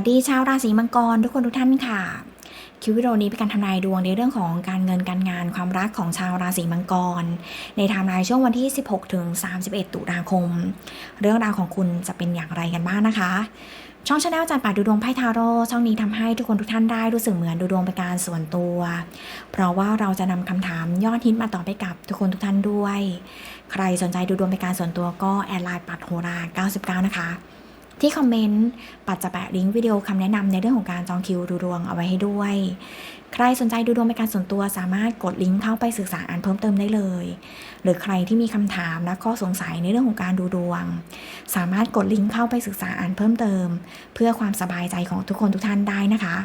สวัสดีชาวราศีมังกรทุกคนทุกท่านค่ะคลิปวิดีโอนี้เป็นการทำนายดวงในเรื่องของการเงินการงานความรักของชาวราศีมังกร ในไทม์ไลน์ช่วงวันที่ 16 ถึง 31 ตุลาคม เรื่องราวของคุณจะเป็นอย่างไรกันบ้างนะคะ ช่องชาแนลจันป่าดูดวงไพ่ทาโร่ช่องนี้ทำให้ทุกคนทุกท่านได้รู้สึกเหมือนดูดวงเป็นการส่วนตัว เพราะว่าเราจะนำคำถามยอดฮิตมาตอบให้กับทุกคนทุกท่านด้วย ใครสนใจดูดวงเป็นการส่วนตัวก็แอดไลน์ปัดโหรา99 นะคะ ที่คอมเมนต์ปัดจะแปะลิงก์วิดีโอคำแนะนำในเรื่องของการจองคิวดูดวงเอาไว้ให้ด้วย ใครสนใจดูดวงเป็นการส่วนตัวสามารถกดลิงก์เข้าไปศึกษาอ่านเพิ่มเติมได้เลย หรือใครที่มีคำถามและข้อสงสัยในเรื่องของการดูดวง สามารถกดลิงก์เข้าไปศึกษาอ่านเพิ่มเติม เพื่อความสบายใจของทุกคนทุกท่านได้นะคะ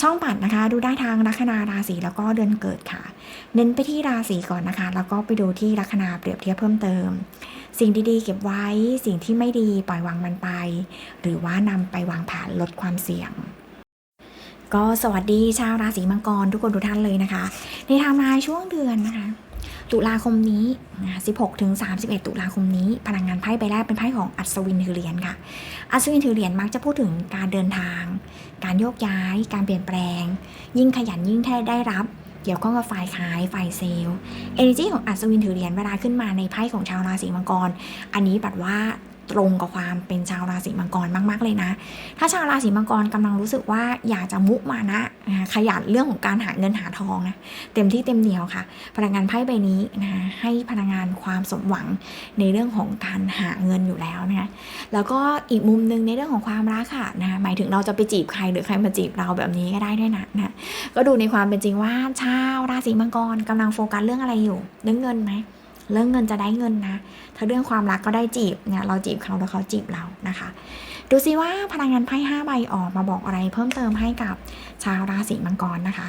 ช่องปัดนะคะ ดูได้ทางลัคนาราศีแล้วก็เดือนเกิดค่ะ เน้นไปที่ราศีก่อนนะคะ แล้วก็ไปดูที่ลัคนาเปรียบเทียบเพิ่มเติม สิ่งดีๆ เก็บไว้สิ่งที่ไม่ดีปล่อยวางมันไป หรือว่านำไปวางแผนลดความเสี่ยงก็สวัสดีชาวราศีมังกรทุกคนทุกท่านเลยนะคะ ในไทม์ไลน์ช่วงเดือนนะคะ ตุลาคมนี้นะ16ถึง31 ตุลาคมนี้ พลังงานไพ่ใบแรกเป็นไพ่ของอัศวินถือเหรียญค่ะ อัศวินถือเหรียญมักจะพูดถึงการเดินทาง การโยกย้าย การเปลี่ยนแปลง ยิ่งขยันยิ่งแท้ได้รับ เกี่ยวข้องกับฝ่ายขายฝ่ายเซลล์ energy ของอัศวินถือเหรียญเวลาขึ้นมาในไพ่ของชาวราศีมังกร อันนี้ปัดว่า ตรงกับความเป็นชาวราศีมังกรมาก ๆ เลยนะ ถ้าชาวราศีมังกรกำลังรู้สึกว่าอยากจะมุมานะ ขยันเรื่องของการหาเงินหาทองนะ เต็มที่เต็มเหนียวค่ะ พลังงานไพ่ใบนี้นะให้พลังงานความสมหวังในเรื่องของการหาเงินอยู่แล้วนะ แล้วก็อีกมุมหนึ่งในเรื่องของความรักค่ะนะ หมายถึงเราจะไปจีบใครหรือใครมาจีบเราแบบนี้ก็ได้ด้วยนะนะ ก็ดูในความเป็นจริงว่าชาวราศีมังกรกำลังโฟกัสเรื่องอะไรอยู่ เรื่องเงินไหม เรื่องเงินจะได้เงินนะ ถ้าเรื่องความรักก็ได้จีบเนี่ยเราจีบเขาแล้วเขาจีบเรานะคะ ดูซิว่าพลังงานไพ่ห้าใบออกมาบอกอะไรเพิ่มเติมให้กับชาวราศีมังกรนะคะ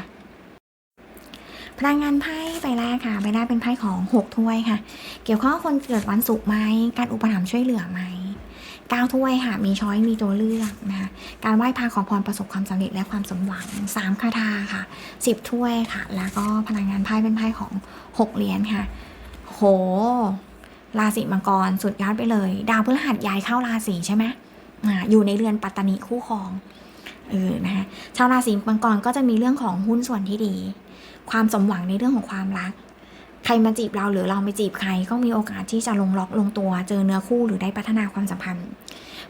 พลังงานไพ่ใบแรกค่ะใบแรกเป็นไพ่ของหกถ้วยค่ะ เกี่ยวข้องกับคนเกิดวันศุกร์ไหมการอุปถัมภ์ช่วยเหลือไหมเก้าถ้วยค่ะ มีช้อยมีตัวเลือกนะคะการไหว้พระขอพรประสบความสำเร็จและความสมหวังสามคาถาค่ะสิบถ้วยค่ะ แล้วก็พลังงานไพ่เป็นไพ่ของหกเหรียญค่ะ โห ราศีมังกรสุดยอดไปเลย ดาวพฤหัสย้ายเข้าราศีใช่ไหมอยู่ในเรือนปัตตานีคู่ครองเออนะคะชาวราศีมังกรก็จะมีเรื่องของหุ้นส่วนที่ดี ความสมหวังในเรื่องของความรัก ใครมาจีบเราหรือเราไปจีบใคร ก็มีโอกาสที่จะลงล็อกลงตัว เจอเนื้อคู่หรือได้พัฒนาความสัมพันธ์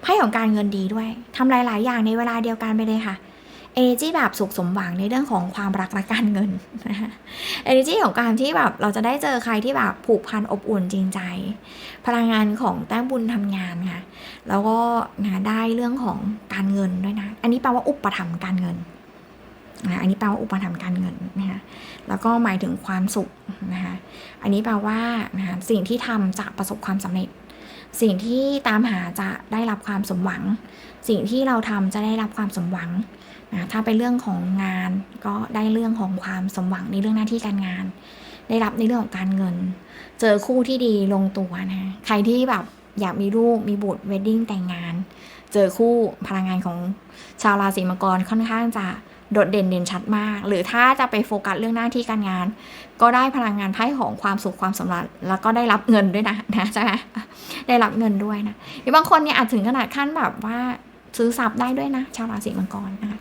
ไพ่ของการเงินดีด้วยทำหลาย ๆ อย่างในเวลาเดียวกันไปเลยค่ะ เอเนจีแบบสุขสมหวังในเรื่องของความรักและการเงินนะคะเอเนจีของการที่แบบเราจะได้เจอใครที่แบบผูกพันอบอุ่นจริงใจ พลังงานของแต้มบุญทำงานค่ะ แล้วก็นะได้เรื่องของการเงินด้วยนะ อันนี้แปลว่าอุปถัมภ์การเงินนะอันนี้แปลว่าอุปถัมภ์การเงินนะคะแล้วก็หมายถึงความสุขนะคะอันนี้แปลว่านะคะสิ่งที่ทำจะประสบความสำเร็จ สิ่งที่ตามหาจะได้รับความสมหวัง สิ่งที่เราทำจะได้รับความสมหวังนะถ้าเป็นเรื่องของงานก็ได้เรื่องของความสมหวังในเรื่องหน้าที่การงาน ได้รับในเรื่องของการเงิน เจอคู่ที่ดีลงตัวนะใครที่แบบอยากมีลูกมีบุตรเวดดิ้งแต่งงาน เจอคู่พลังงานของชาวราศีมังกรค่อนข้างจะ โดดเด่นเด่นชัดมาก หรือถ้าจะไปโฟกัสเรื่องหน้าที่การงาน ก็ได้พลังงานไพ่ของความสุขความสำเร็จแล้วก็ได้รับเงินด้วยนะนะใช่ไหมได้รับเงินด้วยนะหรือบางคนเนี่ยอาจถึงขนาดขั้นแบบว่าซื้อทรัพย์ได้ด้วยนะ ชาวราศีมังกรนะคะ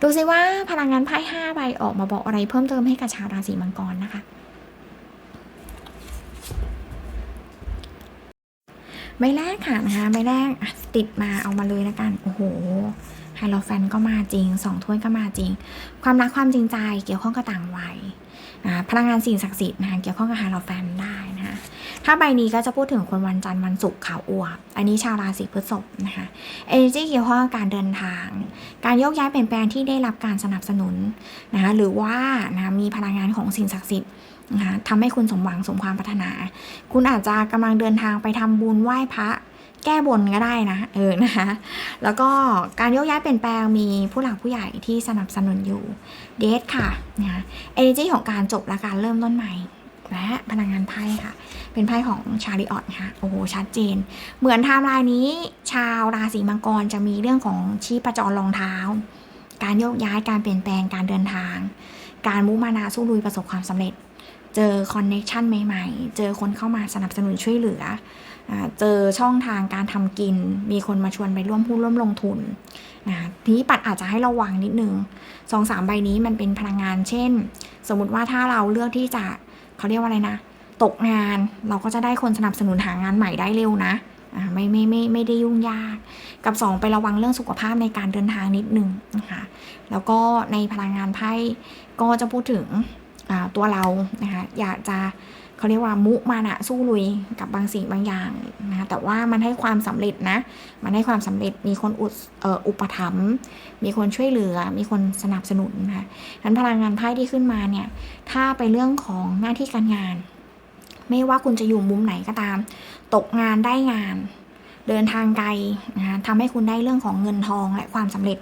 ดูสิว่าพลังงานไพ่ห้าใบออกมาบอกอะไรเพิ่มเติมให้กับชาวราศีมังกรนะคะ ใบแรกค่ะนะคะใบแรกติดมาเอามาเลยแล้วกัน โอ้โห ไฮโลแฟนก็มาจริงสองถ้วยก็มาจริง ความรักความจริงใจเกี่ยวข้องกับต่างวัยนะพลังงานสิ่งศักดิ์สิทธิ์นะคะเกี่ยวข้องกับไฮโลแฟนได้นะคะถ้าใบนี้ก็จะพูดถึงคนวันจันทร์วันศุกร์ขาวอวบ อันนี้ชาวราศีพฤษภนะคะ energy เกี่ยวข้องกับการเดินทาง การโยกย้ายเปลี่ยนแปลงที่ได้รับการสนับสนุนนะคะหรือว่านะมีพลังงานของสิ่งศักดิ์สิทธิ์นะคะทำให้คุณสมหวังสมความปรารถนา คุณอาจจะกำลังเดินทางไปทำบุญไหว้พระ แก้บนก็ได้นะเออนะคะแล้วก็การโยกย้ายเปลี่ยนแปลงมีผู้หลักผู้ใหญ่ที่สนับสนุนอยู่เดทค่ะนะคะ energy ของการจบและการเริ่มต้นใหม่และพลังงานไพ่ค่ะ เป็นไพ่ของชาริออตค่ะ โอ้โห ชัดเจน เหมือนไทม์ไลน์นี้ ชาวราศีมังกรจะมีเรื่องของชีพจรรองเท้า การโยกย้ายการเปลี่ยนแปลงการเดินทาง การมุมานาสู้ลุยประสบความสำเร็จ เจอคอนเน็ชันใหม่ๆ เจอคนเข้ามาสนับสนุนช่วยเหลืออเจอช่องทางการทำกิน มีคนมาชวนไปร่วมหุ้นร่วมลงทุนนะทีนี้ปัดอาจจะให้ระวังนิดนึงสองสามใบนี้มันเป็นพลังงานเช่น สมมติว่าถ้าเราเลือกที่จะเขาเรียกว่าอะไรนะ ตกงานเราก็จะได้คนสนับสนุนหางานใหม่ได้เร็วนะอ่ไม่ไม่ไม่ไม่ได้ยุ่งยาก กับ 2 ไประวังเรื่องสุขภาพในการเดินทางนิดนึงนะคะแล้วก็ในพลังงานไพ่ก็จะพูดถึง ตัวเรานะคะอยากจะเขาเรียกว่ามุมานะสู้ลุยกับบางสิ่งบางอย่างนะคะแต่ว่ามันให้ความสำเร็จนะ มันให้ความสำเร็จมีคนอุดอุปถัมภ์มีคนช่วยเหลือ มีคนสนับสนุนนะคะนั้นพลังงานไพ่ที่ขึ้นมาเนี่ยถ้าไปเรื่องของหน้าที่การงาน ไม่ว่าคุณจะอยู่มุมไหนก็ตาม ตกงานได้งาน เดินทางไกลนะทำให้คุณได้เรื่องของเงินทองและความสำเร็จ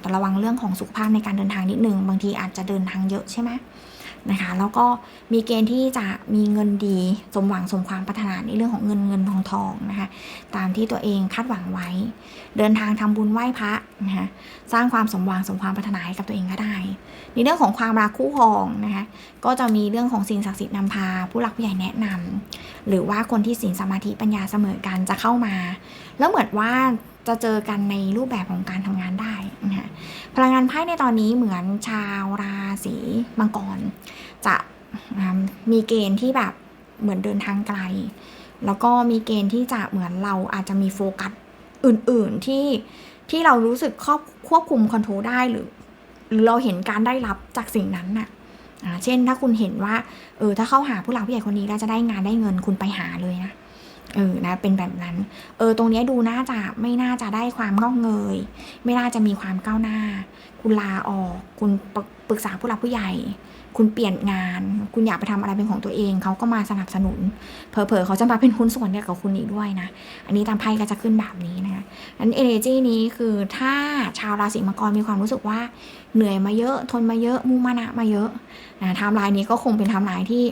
แต่ระวังเรื่องของสุขภาพในการเดินทางนิดนึงบางทีอาจจะเดินทางเยอะใช่ไหม นะคะ แล้วก็มีเกณฑ์ที่จะมีเงินดีสมหวังสมความปรารถนาในเรื่องของเงินเงินทองทองนะคะตามที่ตัวเองคาดหวังไว้ เดินทางทำบุญไหว้พระนะคะสร้างความสมหวังสมความปรารถนาให้กับตัวเองก็ได้ ในเรื่องของความรักคู่ครองนะคะก็จะมีเรื่องของสิ่งศักดิ์สิทธิ์นำพา ผู้หลักผู้ใหญ่แนะนำหรือว่าคนที่ศีลสมาธิปัญญาเสมอกันจะเข้ามา แล้วเหมือนว่า จะเจอกันในรูปแบบของการทำงานได้นะคะพลังงานไพ่ในตอนนี้เหมือนชาวราศีมังกร จะมีเกณฑ์ที่แบบเหมือนเดินทางไกล แล้วก็มีเกณฑ์ที่จะเหมือนเราอาจจะมีโฟกัสอื่น ๆ ที่ที่เรารู้สึกครอบควบคุมคอนโทรลได้หรือหรือเราเห็นการได้รับจากสิ่งนั้นน่ะเช่นถ้าคุณเห็นว่าเออถ้าเข้าหาผู้หลักผู้ใหญ่คนนี้แล้วจะได้งานได้เงินคุณไปหาเลยนะ เออนะเป็นแบบนั้น เออ ตรงนี้ดูน่าจะไม่น่าจะได้ความงอกเงย ไม่น่าจะมีความก้าวหน้า คุณลาออก คุณปรึกปรึกษาผู้หลักผู้ใหญ่ คุณเปลี่ยนงาน คุณอยากไปทำอะไรเป็นของตัวเอง เขาก็มาสนับสนุน เผลอๆเขาจะมาเป็นหุ้นส่วนเนี่ยกับคุณอีกด้วยนะ อันนี้ตามไพ่ก็จะขึ้นแบบนี้นะคะนั้นเอเนจีนี้คือถ้าชาวราศีมังกรมีความรู้สึกว่าเหนื่อยมาเยอะ ทนมาเยอะมุ่งมานะมาเยอะนะไทม์ไลน์นี้ก็คงเป็นไทม์ไลน์ที่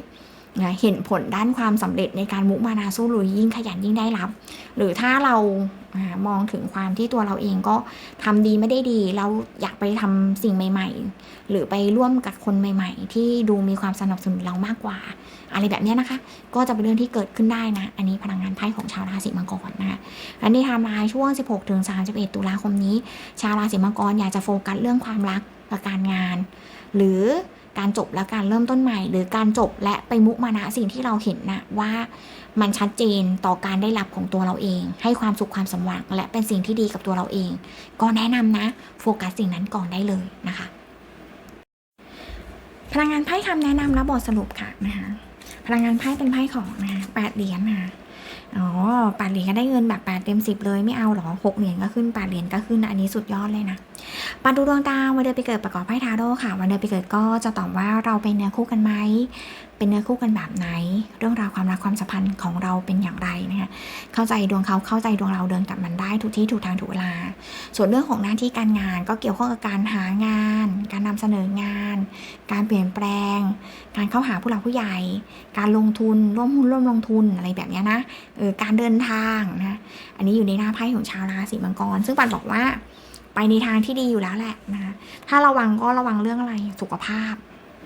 นะเห็นผลด้านความสำเร็จในการมุมานาสู้ลุยยิ่งขยันยิ่งได้รับ หรือถ้าเรามองถึงความที่ตัวเราเองก็ทำดีไม่ได้ดี เราอยากไปทำสิ่งใหม่ ๆ หรือไปร่วมกับคนใหม่ ๆ ที่ดูมีความสนับสนุนเรามากกว่า อะไรแบบนี้นะคะ ก็จะเป็นเรื่องที่เกิดขึ้นได้นะ อันนี้พลังงานไพ่ของชาวราศีมังกรนะคะอันนี้ไทม์ไลน์ช่วง 16ถึง31 ตุลาคมนี้ ชาวราศีมังกรอยากจะโฟกัสเรื่องความรักกับการงาน หรือ การจบและการเริ่มต้นใหม่ หรือการจบและไปมุมานะสิ่งที่เราเห็นนะว่ามันชัดเจนต่อการได้รับของตัวเราเอง ให้ความสุขความสมหวังและเป็นสิ่งที่ดีกับตัวเราเอง ก็แนะนำนะ โฟกัสสิ่งนั้นก่อนได้เลยนะคะ พลังงานไพ่คำแนะนำและบทสรุปค่ะนะคะพลังงานไพ่เป็นไพ่ของนะคะแปดเหรียญนะอ๋อแปดเหรียญก็ได้เงินแบบแปดเต็มสิบเลยไม่เอาหรอหกเหรียญก็ขึ้นแปดเหรียญก็ขึ้นอันนี้สุดยอดเลยนะ ปาดูดวงดาววันเดือนปีเกิดประกอบไพ่ทาโร่ค่ะ วันเดือนปีเกิดก็จะตอบว่าเราเป็นเนื้อคู่กันไหม เป็นเนื้อคู่กันแบบไหน เรื่องราวความรักความสัมพันธ์ของเราเป็นอย่างไรนะคะ เข้าใจดวงเขาเข้าใจดวงเราเดินกับมันได้ทุกที่ถูกทางถูกเวลา ส่วนเรื่องของหน้าที่การงานก็เกี่ยวข้องกับการหางาน การนำเสนองาน การเปลี่ยนแปลง การเข้าหาผู้หลักผู้ใหญ่ การลงทุนร่วมหุ้นร่วมลงทุนอะไรแบบนี้นะ เออการเดินทางนะ อันนี้อยู่ในหน้าไพ่ของชาวราศีมังกร ซึ่งปันบอกว่า ไปในทางที่ดีอยู่แล้วแหละนะคะถ้าระวังก็ระวังเรื่องอะไรสุขภาพ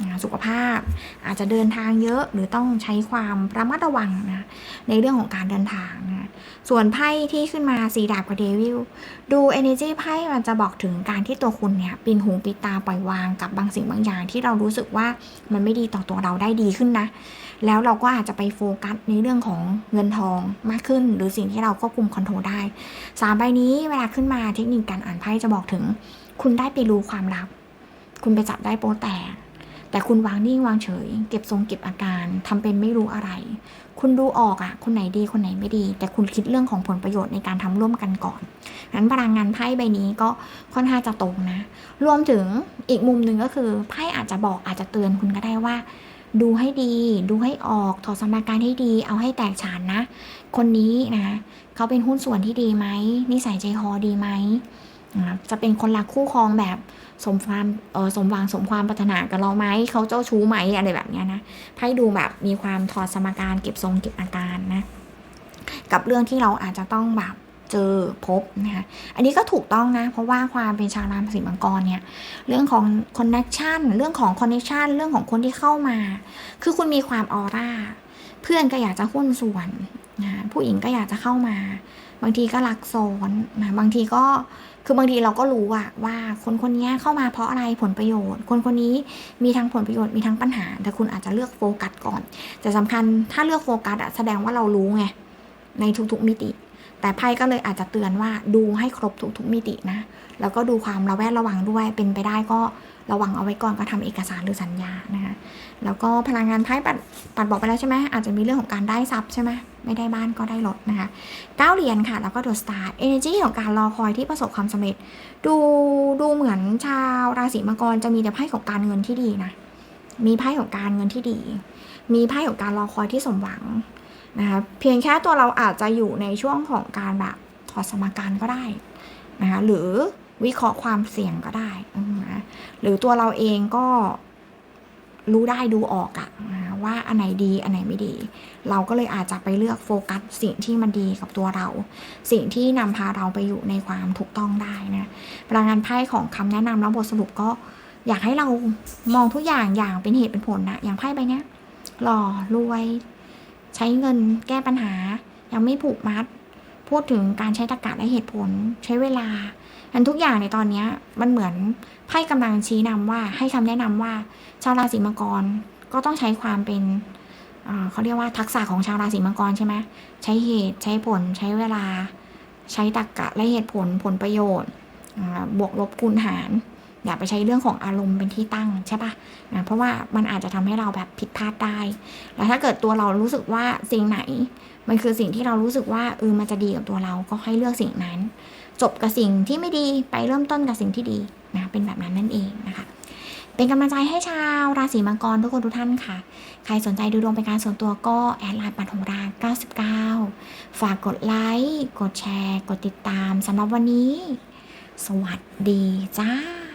นะสุขภาพอาจจะเดินทางเยอะหรือต้องใช้ความระมัดระวังนะในเรื่องของการเดินทางนะส่วนไพ่ที่ขึ้นมาสีดาบกับเดวิลดู energy ไพ่มันจะบอกถึงการที่ตัวคุณเนี่ยปินหูปิดตาปล่อยวางกับบางสิ่งบางอย่างที่เรารู้สึกว่ามันไม่ดีต่อตัวเราได้ดีขึ้นนะ แล้วเราก็อาจจะไปโฟกัสในเรื่องของเงินทองมากขึ้น หรือสิ่งที่เราควบคุมคอนโทรลได้สามใบนี้เวลาขึ้นมาเทคนิคการอ่านไพ่จะบอกถึง คุณได้ไปรู้ความลับ คุณไปจับได้โป๊แตกแต่คุณวางนิ่งวางเฉย เก็บทรงเก็บอาการทำเป็นไม่รู้อะไร คุณดูออกอะคนไหนดีคนไหนไม่ดี แต่คุณคิดเรื่องของผลประโยชน์ในการทำร่วมกันก่อนนั้นพลังงานไพ่ใบนี้ก็ค่อนข้างจะตรงนะ รวมถึงอีกมุมหนึ่งก็คือไพ่อาจจะบอกอาจจะเตือนคุณก็ได้ว่า ดูให้ดี ดูให้ออก ถอดสมการให้ดี เอาให้แตกฉานนะ คนนี้นะเขาเป็นหุ้นส่วนที่ดีไหม นิสัยใจคอดีไหม จะเป็นคนรักคู่ครองแบบสมความเออสมหวังสมความปรารถนากับเราไหม เขาเจ้าชู้ไหมอะไรแบบนี้นะไพ่ดูแบบมีความถอดสมการเก็บทรงเก็บอาการนะ กับเรื่องที่เราอาจจะต้องแบบ เจอพบนะคะอันนี้ก็ถูกต้องนะ เพราะว่าความเป็นชาวราศีมังกรเนี่ย เรื่องของคอนเน c t ชันเรื่องของคอนเน c t ชันเรื่องของคนที่เข้ามา คือคุณมีความออร่า เพื่อนก็อยากจะหุ้นส่วนนะผู้หญิงก็อยากจะเข้ามา บางทีก็รักซ้อนนะบางทีก็คือบางทีเราก็รู้อะว่าคนคนนี้เข้ามาเพราะอะไรผลประโยชน์ คนคนนี้มีทั้งผลประโยชน์มีทั้งปัญหา แต่คุณอาจจะเลือกโฟกัสก่อน แต่สำคัญถ้าเลือกโฟกัสอะแสดงว่าเรารู้ไงในทุกๆมิติ แต่ไพ่ก็เลยอาจจะเตือนว่าดูให้ครบทุกๆมิตินะ แล้วก็ดูความระแวดระวังด้วย เป็นไปได้ก็ระวังเอาไว้ก่อนก็ทำเอกสารหรือสัญญานะคะ แล้วก็พลังงานไพ่ปัดปัดบอกไปแล้วใช่ไหมอาจจะมีเรื่องของการได้ทรัพย์ใช่ไหมไม่ได้บ้านก็ได้รถนะคะเก้าเหรียญค่ะ แล้วก็ตัวสตาร์เอเนจีของการรอคอยที่ประสบความสำเร็จ ดูดูเหมือนชาวราศีมังกรจะมีแต่ไพ่ของการเงินที่ดีนะ มีไพ่ของการเงินที่ดี มีไพ่ของการรอคอยที่สมหวัง นะคะเพียงแค่ตัวเราอาจจะอยู่ในช่วงของการแบบถอดสมการก็ได้นะคะหรือวิเคราะห์ความเสี่ยงก็ได้นะหรือตัวเราเองก็รู้ได้ดูออกอะนะว่าอันไหนดีอันไหนไม่ดี เราก็เลยอาจจะไปเลือกโฟกัสสิ่งที่มันดีกับตัวเรา สิ่งที่นำพาเราไปอยู่ในความถูกต้องได้นะพลังงานไพ่ของคำแนะนำแล้วบทสรุปก็อยากให้เรามองทุกอย่างอย่างเป็นเหตุเป็นผลนะอย่างไพ่ใบนี้หล่อรวย ใช้เงินแก้ปัญหา ยังไม่ผูกมัด พูดถึงการใช้ตรรกะและเหตุผลใช้เวลาอันทุกอย่างในตอนนี้มันเหมือนไพ่กำลังชี้นำว่าให้คำแนะนำว่า ชาวราศีมังกรก็ต้องใช้ความเป็นเขาเรียกว่าทักษะของชาวราศีมังกรใช่ไหมใช้เหตุใช้ผลใช้เวลา ใช้ตรรกะและเหตุผลผลประโยชน์บวกลบคูณหาร อย่าไปใช้เรื่องของอารมณ์เป็นที่ตั้งใช่ปะนะเพราะว่ามันอาจจะทำให้เราแบบผิดพลาดได้ แล้วถ้าเกิดตัวเรารู้สึกว่าสิ่งไหน มันคือสิ่งที่เรารู้สึกว่าเออมันจะดีกับตัวเราก็ให้เลือกสิ่งนั้น จบกับสิ่งที่ไม่ดีไปเริ่มต้นกับสิ่งที่ดีนะเป็นแบบนั้นนั่นเองนะคะเป็นกำลังใจให้ชาวราศีมังกรทุกคนทุกท่านค่ะ ใครสนใจดูดวงเป็นการส่วนตัวก็แอดไลน์ปัดหงรา99 ฝากกดไลค์ กดแชร์ กดติดตามสำหรับวันนี้ สวัสดีจ้า